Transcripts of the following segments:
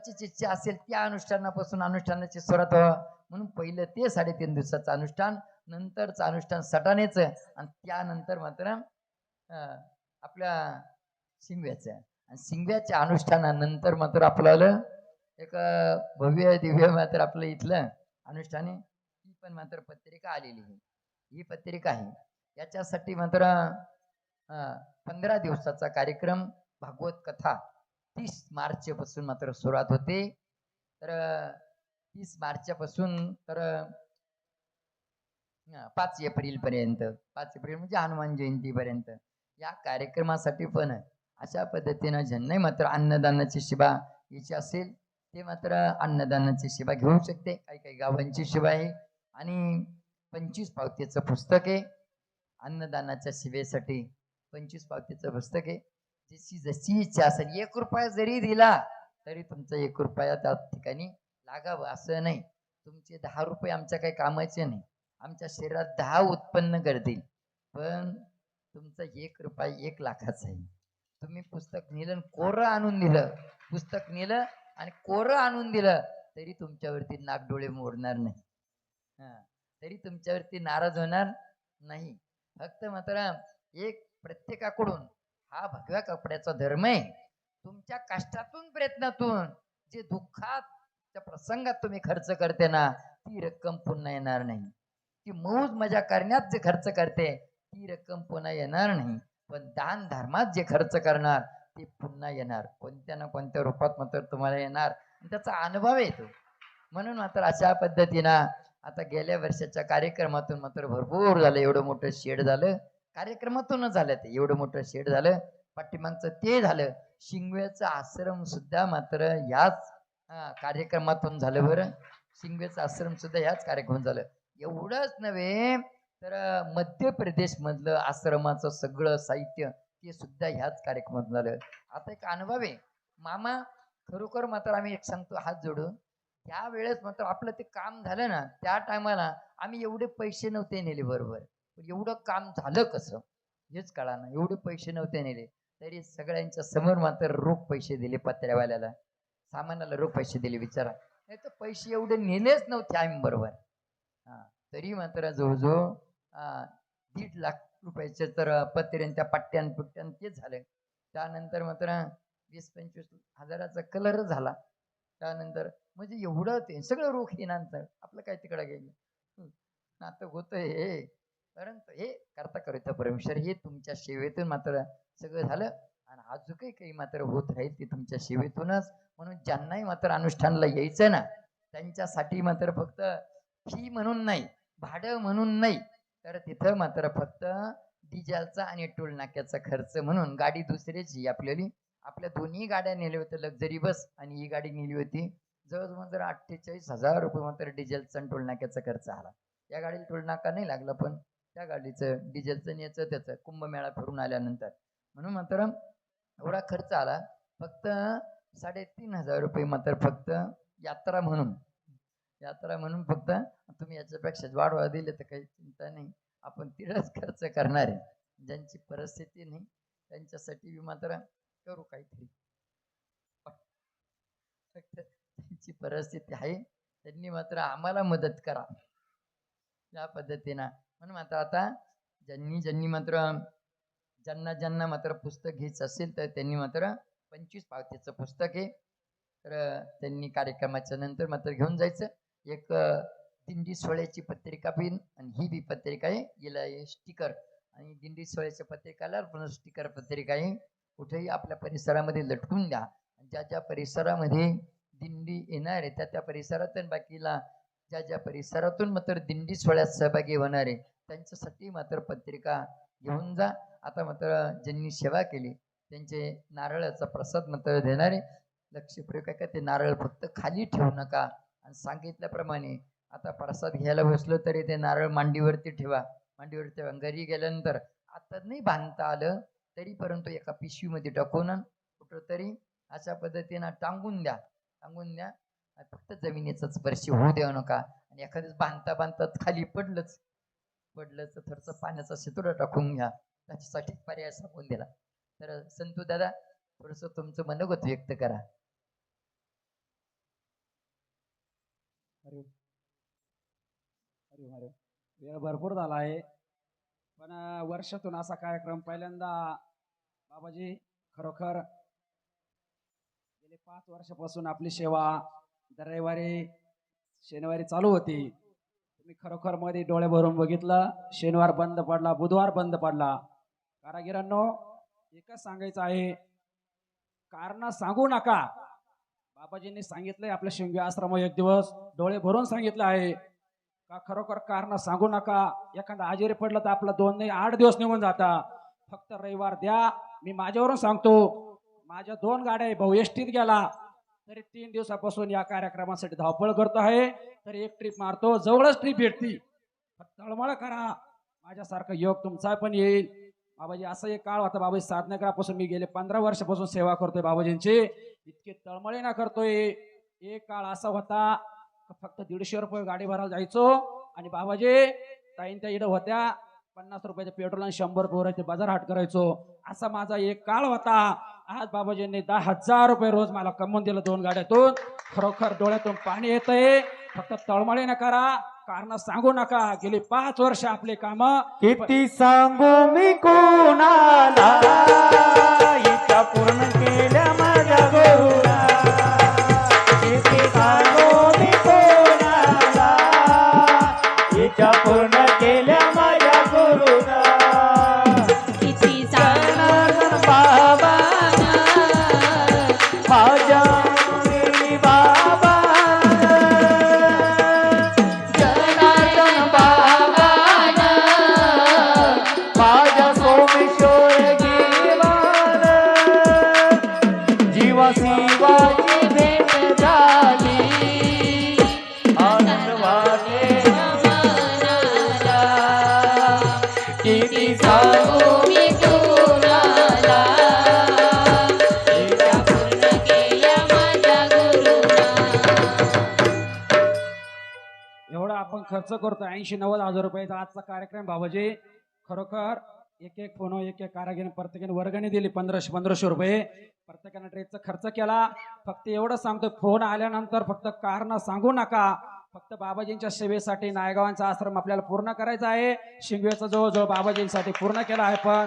देवांची इच्छा असेल त्या अनुष्ठानापासून अनुष्ठानाची सुरुवात व्हावं. म्हणून पहिलं ते साडेतीन दिवसाचं अनुष्ठान नंतरचं अनुष्ठान सटाण्याचं आणि त्यानंतर मात्र आपल्या शिंगव्याचं आणि शिंगव्याच्या अनुष्ठानानंतर मात्र आपल्याला एक भव्य दिव्य मात्र आपलं इथलं अनुष्ठान ही पण मात्र पत्रिका आलेली आहे. ही पत्रिका आहे. याच्यासाठी मात्र पंधरा दिवसाचा कार्यक्रम भागवत कथा तीस मार्च पासून मात्र सुरुवात होते. तर तीस मार्चच्या पासून तर पाच एप्रिल पर्यंत पाच एप्रिल म्हणजे हनुमान जयंती पर्यंत या कार्यक्रमासाठी पण अशा पद्धतीनं ज्यांनाही मात्र अन्नदानाची शिबा याची असेल ते मात्र अन्नदानाची शिबा घेऊ शकते. काही काही गावांची शिबा आहे. आणि पंचवीस पावतीचं पुस्तक आहे. अन्नदानाच्या शिबेसाठी पंचवीस पावतीचं पुस्तक आहे. जशी जशी इच्छा असेल एक रुपया जरी दिला तरी तुमचा एक रुपया त्या ठिकाणी लागावं असं नाही. तुमचे दहा रुपये आमच्या काही कामाचे नाही. आमच्या शरीरात दहा उत्पन्न करतील पण तुमचा एक रुपया एक लाखाचा आहे. तुम्ही पुस्तक नेलं आणि कोरं आणून दिलं. पुस्तक नेलं आणि कोरं आणून दिलं तरी तुमच्यावरती नागडोळे मोडणार नाही. तरी तुमच्यावरती नाराज होणार नाही. फक्त मात्र एक प्रत्येकाकडून हा भगव्या कपड्याचा धर्म आहे. तुमच्या कष्टातून प्रयत्नातून जे दुःखात त्या प्रसंगात तुम्ही खर्च करते ना ती रक्कम पुन्हा येणार नाही. ती मौज मजा करण्यात जे खर्च करते ती रक्कम पुन्हा येणार नाही. पण दान धर्मात जे खर्च करणार ते पुन्हा येणार. कोणत्या ना कोणत्या रूपात मात्र तुम्हाला येणार. त्याचा अनुभव येतो म्हणून मात्र अशा पद्धतीनं आता गेल्या वर्षाच्या कार्यक्रमातून मात्र भरपूर झालं. एवढं मोठं शेड झालं. कार्यक्रमातूनच झालं ते. एवढं मोठं शेड झालं. पाठिंबांचं ते झालं. शिंगव्याचं आश्रम सुद्धा मात्र याच कार्यक्रमातून झालं बरं. शिंगव्याचं आश्रम सुद्धा याच कार्यक्रम झालं. एवढंच नव्हे तर मध्य प्रदेश मधलं आश्रमाचं सगळं साहित्य ते सुद्धा ह्याच कार्यक्रमात झालं. आता एक अनुभव आहे. मामा खरोखर मात्र आम्ही एक सांगतो हात जोडून. त्या वेळेस मात्र आपलं ते काम झालं ना त्या टायमाला आम्ही एवढे पैसे नव्हते नेले बरोबर. पण एवढं काम झालं कसं? हेच कळा ना एवढे पैसे नव्हते नेले तरी सगळ्यांच्या समोर मात्र रोख पैसे दिले पत्र्यावाल्याला. सामानाला रोख पैसे दिले विचारा. नाही तर पैसे एवढे नेलेच नव्हते आम्ही बरोबर. हा तरी मात्र जवळजवळ दीड लाख रुपयाचे तर पत्र्यान त्या पट्ट्यान पुट्ट्यान तेच झालं. त्यानंतर मात्र वीस पंचवीस हजाराचा कलर झाला. त्यानंतर म्हणजे एवढं ते सगळं रोख येणार आपलं काय तिकडं गेलं? नातं होतं हे. परंतु हे करता करता परमेश्वर हे तुमच्या सेवेतून मात्र सगळं झालं. आणि अजूनही काही मात्र होत राहील ते तुमच्या सेवेतूनच. म्हणून ज्यांनाही मात्र अनुष्ठानला यायचं ना त्यांच्यासाठी मात्र फक्त फी म्हणून नाही भाडं म्हणून नाही तर तिथं मात्र फक्त डिझेलचा आणि टोल नाक्याचा खर्च म्हणून गाडी दुसरीची आपल्याली आपल्या दोन्ही गाड्या नेल्या होत्या लक्झरी बस आणि ही गाडी नेली होती. जवळजवळ जर अठ्ठेचाळीस हजार रुपये मात्र डिझेलचा आणि टोल नाक्याचा खर्च आला. या गाडीला टोल नाका नाही लागला पण त्या गाडीचं डिझेलचं न्यायचं याचं त्याचं कुंभमेळा फिरून आल्यानंतर. म्हणून मात्र एवढा खर्च आला. फक्त साडेतीन हजार रुपये मात्र फक्त यात्रा म्हणून. यात्रा म्हणून फक्त तुम्ही याच्यापेक्षा वाढवा दिले तर काही चिंता नाही. आपण तिथंच खर्च करणार आहे. ज्यांची परिस्थिती नाही त्यांच्यासाठी मी मात्र करू काहीतरी. फक्त त्यांची परिस्थिती आहे. त्यांनी मात्र आम्हाला मदत करा. या पद्धतीनं म्हणून मात्र आता ज्यांनी ज्यांनी मात्र ज्यांना ज्यांना मात्र पुस्तक घ्यायचं असेल तर त्यांनी मात्र पंचवीस पावतीचं पुस्तक आहे. तर त्यांनी कार्यक्रमाच्या नंतर मात्र घेऊन जायचं. एक दिंडी सोहळ्याची पत्रिका पण आणि ही बी पत्रिका आहे हिला स्टिकर. आणि दिंडी सोहळ्याच्या पत्रिकाला पण स्टिकर पत्रिका आहे. कुठेही आपल्या परिसरामध्ये लटकून द्या. ज्या ज्या परिसरामध्ये दिंडी येणार आहे त्या त्या परिसरात आणि बाकीला ज्या ज्या परिसरातून मात्र दिंडी सोहळ्यात सहभागी होणार आहे त्यांच्यासाठी मात्र पत्रिका घेऊन जा. आता मात्र ज्यांनी सेवा केली त्यांचे नारळाचा प्रसाद मात्र देणारे लक्षपूर्वक का ते नारळ फक्त खाली ठेवू नका. आणि सांगितल्याप्रमाणे आता प्रसाद घ्यायला बसलो तरी ते नारळ मांडीवरती ठेवा. मांडीवरती ठेवा. घरी गेल्यानंतर आता नाही बांधता आलं तरी परंतु एका पिशवीमध्ये टाकून कुठंतरी अशा पद्धतीनं टांगून द्या. टांगून द्या. फक्त जमिनीचा स्पर्श होऊ देऊ नका. आणि एखाद्याच बांधता बांधता खाली पडलंच. पडलं तर थोडस पाण्याचा शितोडा टाकून घ्या. त्याच्यासाठी पर्याय सांगून दिला. तर संतू दादा थोडस तुमचं मनोगत व्यक्त करा. अरे अरे अरे वेळ भरपूर झाला आहे. पण वर्षातून असा कार्यक्रम पहिल्यांदा बाबाजी खरोखर गेले पाच वर्षापासून आपली सेवा दर रविवारी शनिवारी चालू होती. तुम्ही खरोखरमध्ये डोळे भरून बघितलं. शनिवार बंद पडला बुधवार बंद पडला. कारागिरांनो एकच सांगायचं आहे. कारण सांगू नका. बाबाजींनी सांगितलंय आपल्या शिंगे आश्रम एक दिवस. डोळे भरून सांगितलं आहे. का खरोखर कारण सांगू नका? एखादा आजारी पडलं तर आपला दोन नाही आठ दिवस निघून जाता. फक्त रविवार द्या. मी माझ्यावरून सांगतो. माझ्या दोन गाड्या भाऊ एसटीत गेला. तरी तीन दिवसापासून या कार्यक्रमासाठी धावपळ करतो आहे. तर एक ट्रिप मारतो जवळच ट्रिप भेटती. तळमळ करा. माझ्यासारखा योग तुमचा पण येईल. बाबाजी असं एक काळ होता बाबाजी साधनकरापासून मी गेले पंधरा वर्षापासून सेवा करतोय बाबाजींची. इतके तळमळे ना करतोय. एक काळ असा होता फक्त दीडशे रुपये गाडी भरायला जायचो. आणि बाबाजी ताईन त्या इडं होत्या. पन्नास रुपयाचे पेट्रोल आणि शंभर रुपये बाजार हाट करायचो. असा माझा एक काळ होता. आज बाबाजींनी दहा हजार रुपये रोज मला कमवून दिलं दोन गाड्यातून. खरोखर डोळ्यातून पाणी येतंय. फक्त तळमळी न करा. कारण सांगू नका गेली पाच वर्ष आपले काम किती सांगू मी कोणाला? पूर्ण केल्या माझ्या खर्च करतो. ऐंशी नव्वद हजार रुपयाचा आजचा कार्यक्रम. बाबाजी खरोखर एक एक फोन एक एक कारागिरी प्रत्येकाने वर्गणी दिली पंधराशे पंधराशे रुपये. प्रत्येकाने ड्रेसचा खर्च केला. फक्त एवढं सांगतो फोन आल्यानंतर फक्त कारण सांगू नका. फक्त बाबाजींच्या सेवेसाठी नायगावांचा आश्रम आपल्याला पूर्ण करायचा आहे. शिंगवेचा जवळजवळ बाबाजींसाठी पूर्ण केला आहे पण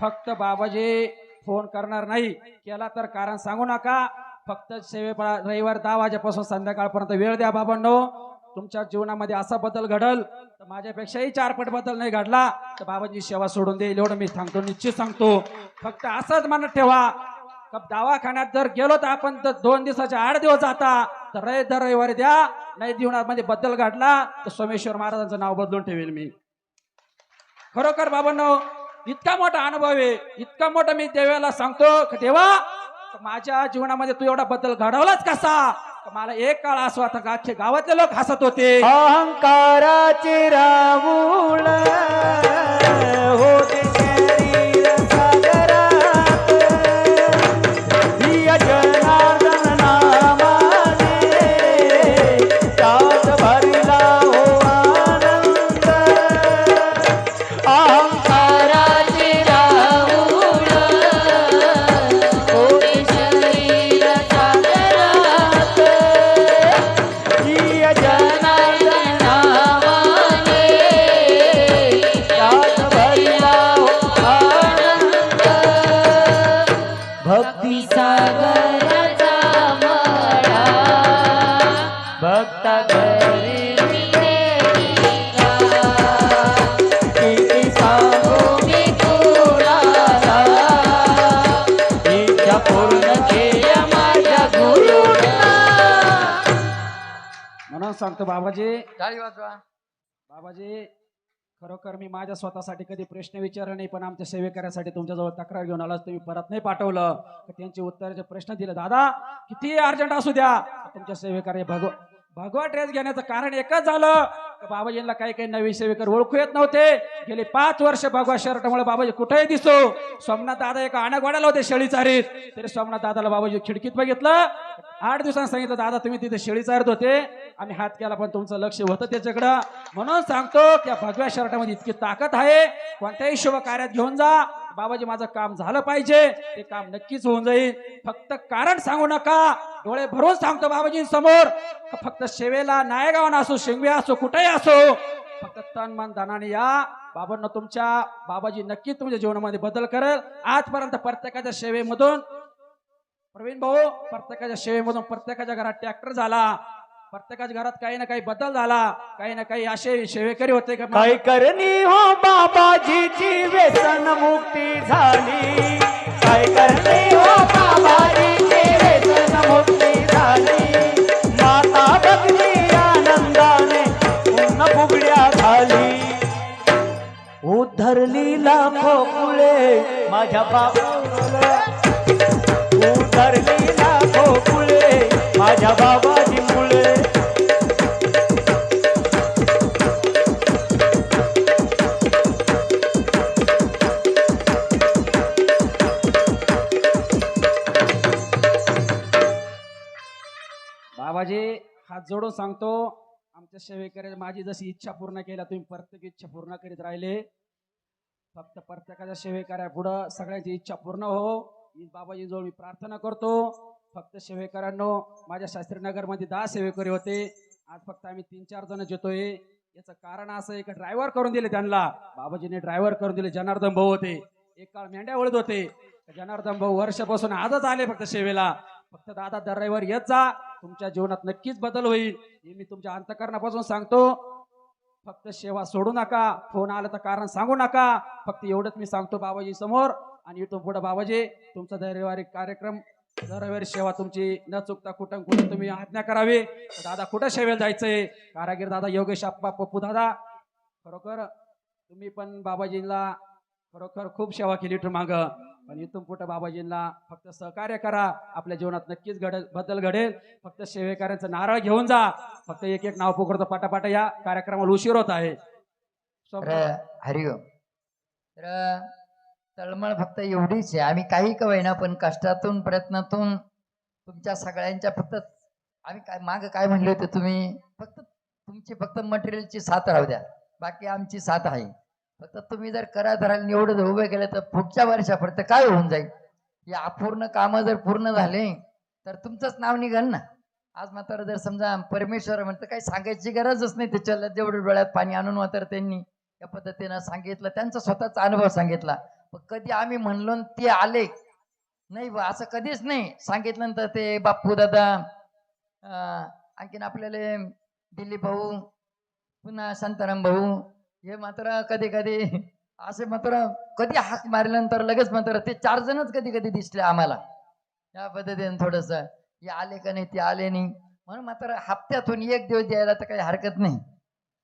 फक्त बाबाजी फोन करणार नाही. केला तर कारण सांगू नका. फक्त सेवे रविवार दहा वाजेपासून संध्याकाळपर्यंत वेळ द्या बाबांनो. तुमच्या जीवनामध्ये असा बदल घडल तर माझ्यापेक्षाही चारपट बदल नाही घडला. तर बाबांची सेवा सोडून देईल एवढं मी सांगतो निश्चित सांगतो. फक्त असंच मनात ठेवा. दवाखान्यात जर गेलो तर आपण तर दोन दिवसाचे आठ दिवस जाता. तर रवि दर रविवारी द्या. नाही जीवनामध्ये बदल घडला तर सोमेश्वर महाराजांचं नाव बदलून ठेवेल मी. खरोखर बाबांनो इतका मोठा अनुभव आहे. इतका मोठा मी देवाला सांगतो देवा माझ्या जीवनामध्ये तू एवढा बदल घडवलाच कसा? मला एक काळ असं होता का? गावातले लोक हसत होते. अहंकाराची राऊळ म्हणून सांगतो बाबाजी. बाबाजी खरोखर मी माझ्या स्वतःसाठी कधी प्रश्न विचारला नाही पण आमच्या सेवेकऱ्यासाठी तुमच्याजवळ तक्रार घेऊन आलाच तुम्ही परत नाही पाठवलं. त्यांचे उत्तराचे प्रश्न दिले दादा किती अर्जंट असू द्या. तुमच्या सेवेकरी भगव भगवा ड्रेस घेण्याचं कारण एकच झालं. बाबाजींना काही काही नवीन सेवेकर ओळखू येत नव्हते. गेले पाच वर्ष भगवा शर्टमुळे बाबाजी कुठेही दिसतो सोमनाथ दादा एका अनागवाड्याला होते शेळी चारीत तरी सोमनाथ दादाला बाबाजी खिडकीत बघितलं. आठ दिवसांनी सांगितलं दादा तुम्ही तिथे शेळी चारत होते. आम्ही हात केला पण तुमचं लक्ष होतं त्याच्याकडं. म्हणून सांगतो की भगव्या शर्टामध्ये इतकी ताकद आहे. कोणत्याही शुभ कार्यात घेऊन जा. बाबाजी माझं काम झालं पाहिजे. ते काम नक्कीच होऊन जाईल. फक्त कारण सांगू नका. डोळे भरून सांगतो बाबाजी समोर फक्त शेवेला नायगाव असो शिंगवे असो कुठेही असो फक्त तन मन धनाने या. बाबांना तुमच्या बाबाजी नक्की तुमच्या जीवनामध्ये बदल करेल. आजपर्यंत प्रत्येकाच्या सेवेमधून प्रवीण भाऊ प्रत्येकाच्या सेवेमधून प्रत्येकाच्या घरात ट्रॅक्टर झाला. प्रत्येकाच्या घरात काही ना काही बदल झाला. काही ना काही असे सेवेकरी होते का काय करणी हो बाबाजीची व्यसन मुक्ती झाली. काय करणी माझ्या बाबा उधरली गोकुळे माझ्या बाबाजी मुळे. बाबाजी हात जोडून सांगतो आमच्या सेवेकरी माझी जशी इच्छा पूर्ण केल्या तुम्ही प्रत्येक इच्छा पूर्ण करीत राहिले. फक्त प्रत्येकाच्या सेवेकऱ्या पुढं सगळ्याची इच्छा पूर्ण हो. बाबाजीजवळ मी प्रार्थना करतो. फक्त सेवेकरांनो माझ्या शास्त्रीनगरमध्ये दहा सेवेकरी होते. आज फक्त आम्ही तीन चार जण येतोय याचं कारण असं एक ड्रायव्हर करून दिले त्यांना. बाबाजीने ड्रायव्हर करून दिले जनार्दन भाऊ होते. एक काळ मेंढ्या वळत होते. जनार्दन भाऊ वर्षापासून आजच आले फक्त सेवेला. फक्त दादा दर रविवार येत जा. तुमच्या जीवनात नक्कीच बदल होईल. हे मी तुमच्या अंतकरणापासून सांगतो. फक्त सेवा सोडू नका फोन आलं तर कारण सांगू नका. फक्त एवढंच मी सांगतो बाबाजी समोर आणि इथून पुढे बाबाजी तुमचा दर कार्यक्रम दर रविवारी सेवा तुमची न चुकता कुठं कुठं तुम्ही आज्ञा करावी. दादा कुठं सेवेला जायचंय? कारागीर दादा योगेश आप्पा पप्पू दादा. खरोखर तुम्ही पण बाबाजींना खरोखर खूप सेवा केली इथून मागं. पण इथून पुढे बाबाजींना फक्त सहकार्य करा. आपल्या जीवनात नक्कीच घडेल बदल घडेल. फक्त सेवेकऱ्यांचं नारळ घेऊन जा. फक्त एक एक नाव पुकारतो पाटापाटा या कार्यक्रमाला उशीर होत आहे. हरिओम तर तळमळ फक्त एवढीच आहे. आम्ही काही कवयना पण कष्टातून प्रयत्नातून तुमच्या सगळ्यांच्या फक्त आम्ही काय माग काय म्हणले होते तुम्ही? फक्त तुमची फक्त मटेरियलची साथ राहू द्या. बाकी आमची साथ आहे. फक्त तुम्ही जर करा धराल एवढं उभे केले तर पुढच्या वर्षापर्यंत काय होऊन जाईल? या अपूर्ण कामं जर पूर्ण झाले तर तुमचंच नाव निघाल ना? आज मात्र जर समजा परमेश्वर म्हणतं काही सांगायची गरजच नाही त्याच्याला जेवढे डोळ्यात पाणी आणून मात्र त्यांनी या पद्धतीनं सांगितलं त्यांचा स्वतःचा अनुभव सांगितला. पण कधी आम्ही म्हणलो ते आले. नाही असं कधीच नाही. सांगितल्यानंतर ते बाप्पू दादा आणखीन आपल्याला दिलीप भाऊ पुन्हा शांताराम भाऊ हे मात्र कधी कधी असे मात्र कधी हाक मारल्यानंतर लगेच मात्र ते चार जणच कधी कधी दिसले आम्हाला. या पद्धतीने थोडस हे आले का नाही ते आले नाही. म्हणून मात्र हप्त्यातून एक दिवस द्यायला तर काही हरकत नाही.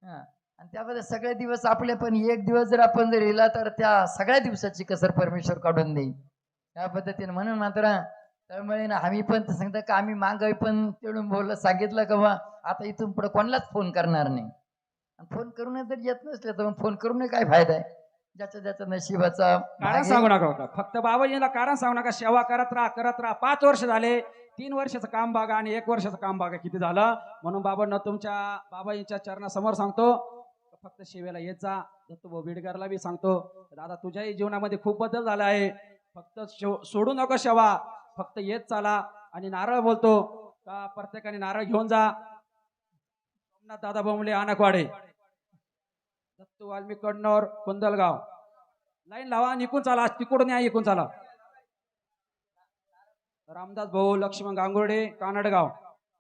हा. आणि त्यामध्ये सगळे दिवस आपले पण एक दिवस जर आपण जर लिहिला तर त्या सगळ्या दिवसाची कसर परमेश्वर काढून देईल. त्या पद्धतीने म्हणून मात्र त्यामुळे ना आम्ही पण सांगतो का आम्ही मागावी पण तेवढून बोललं सांगितलं का बा आता इथून पुढे कोणालाच फोन करणार नाही. फोन करून जर येत नसले तर मग फोन करून काय फायदा आहे? ज्याच्या ज्याच्या नशिबाचा कारण. सांगू नका होता. फक्त बाबाजीला कारण सांगू नका. सेवा करत राहा करत राहा. पाच वर्ष झाले तीन वर्षाचं काम बघा आणि एक वर्षाचं काम बघा किती झालं. म्हणून बाबांना तुमच्या बाबाजींच्या चरणासमोर सांगतो फक्त सेवेला येत जा. दत्तूभाऊ बिडकरला बी सांगतो दादा तुझ्याही जीवनामध्ये खूप बदल झाला आहे. फक्त सोडू नको सेवा. फक्त येत चाला. आणि नारळ बोलतो का प्रत्येकाने नारळ घेऊन जा. दादा बोंबले आनकवाडे। दत्तू वाल्मी कडनोर कुंदलगाव। लाईन लावा आणि इकून चाला तिकडून या इकून चाला. रामदास भाऊ लक्ष्मण गांगुर्डे कानडगाव.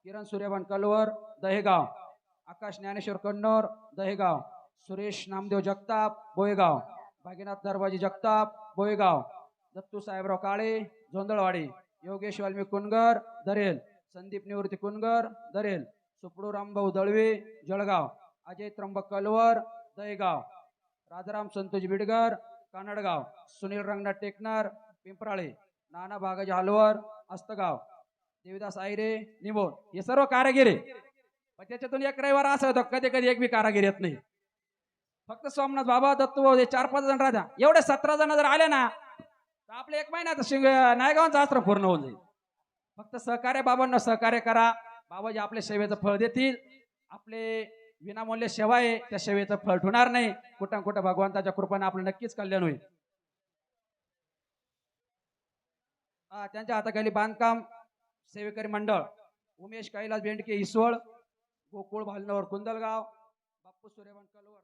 किरण सूर्यभान कलवर दहेगाव. आकाश ज्ञानेश्वर कन्नोर दहेगाव. सुरेश नामदेव जगताप बोयगाव. भागीनाथ दरबाजी जगताप बोयगाव. दत्तू साहेबराव काळे झोंदळवाडी योगेश वाल्मी कुनगर दरेल. संदीप निवृत्ती कुनगर दरेल. सुपडू रामभाऊ दळवे जळगाव. अजय त्र्यंबक कलवर दहेगाव. राजाराम संतोष बिडगर कानडगाव. सुनील रंगनाथ टेकनार पिंपराळे. नाना भागाजी हलवर अस्तगाव देविदास आयरे निमोर हे सर्व कारागिरे. पण त्याच्यातून एक रविवार असं होतं कधी कधी एक बी कारागीर येत नाही. फक्त सोमनाथ बाबा दत्तू हे चार पाच जण राजा एवढे सतरा जण जर आले ना तर आपले एक महिन्यात नायगावांचा आश्रम पूर्ण होऊन जाईल. फक्त सहकार्य बाबांना सहकार्य करा. बाबाजी आपल्या सेवेचं फळ देतील. आपले विनामूल्य सेवा आहे त्या सेवेचं फळ ठेवणार नाही. कुठं कुठं भगवंताच्या कृपाने आपलं नक्कीच कल्याण होईल. हा, त्यांच्या हाताखाली बांधकाम सेवेकरी मंडळ उमेश कैलास बेंडके इसवळ गोकुळ भालनवर कुंदलगाव बाप्पू सूर्यवंश कलवर.